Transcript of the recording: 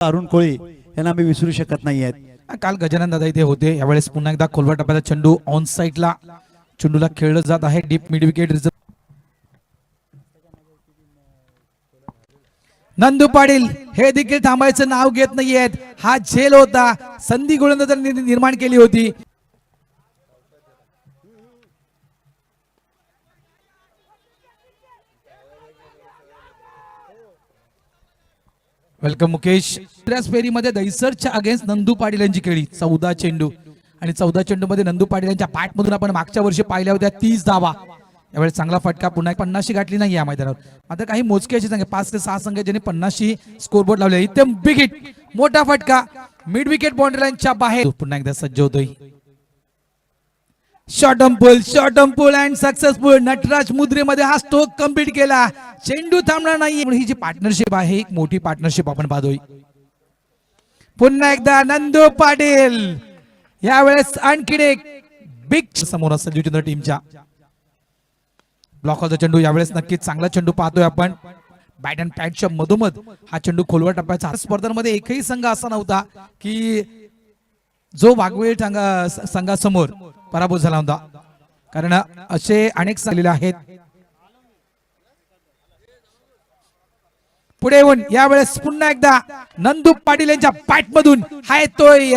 अरुण कोळी यांना मी विसरू शकत नाही आहेत. काल गजानन दादा इथे होते. यावेळेस पुन्हा एकदा खोलवा टप्प्याचा चेंडू ऑन साईडला चेंडूला खेळलं जात आहे. Deep mid wicket reserve Nandu Patil हे देखील थांबायचं नाव घेत नाहीयेत. हा झेल होता. संधी गोलंदाज निर्माण केली होती. वेलकम मुकेश दुसऱ्याच फेरीमध्ये दैसरच्या अगेन्स्ट नंदू पाटील यांची खेळी चौदा चेंडू. आणि चौदा चेंडू मध्ये नंदू पाटील यांच्या पाठमधून आपण मागच्या वर्षी पाहिल्या होत्या तीस धावा. यावेळी चांगला फटका पुन्हा पन्नाशी गाठली नाही या मैदानावर. आता काही मोजके असे संघ पाच ते सहा संघ ज्यांनी पन्नाशी स्कोरबोर्ड लावले. इथे बिगिट मोठा फटका. मिड विकेट बाउंड्री लाईनच्या बाहेर. पुन्हा एकदा सज्ज होतोय. Short pull short and successful Nataraj मुद्रेमध्ये हा स्ट्रोक कंप्लीट केला चेंडू थांबणार नाही ही जी पार्टनरशिप आहे एक मोठी पार्टनरशिप आपण पाहतोय पुन्हा एकदा नंदू पाटील यावेळेस आणखीन एक बिग समोर असेल चंद्र टीमच्या ब्लॉकचा चेंडू यावेळेस नक्कीच चांगला चेंडू पाहतोय आपण बॅट अँड पॅटच्या मधोमध हा चेंडू खोलवर टप्प्याचा स्पर्धांमध्ये एकही संघ असा नव्हता की जो वाघवेळ संघासमोर पराभूत झाला होता. कारण असे अनेक झालेले आहेत. पुढे येऊन यावेळेस पुन्हा एकदा नंदू पाटील यांच्या पाठ मधून हा येतोय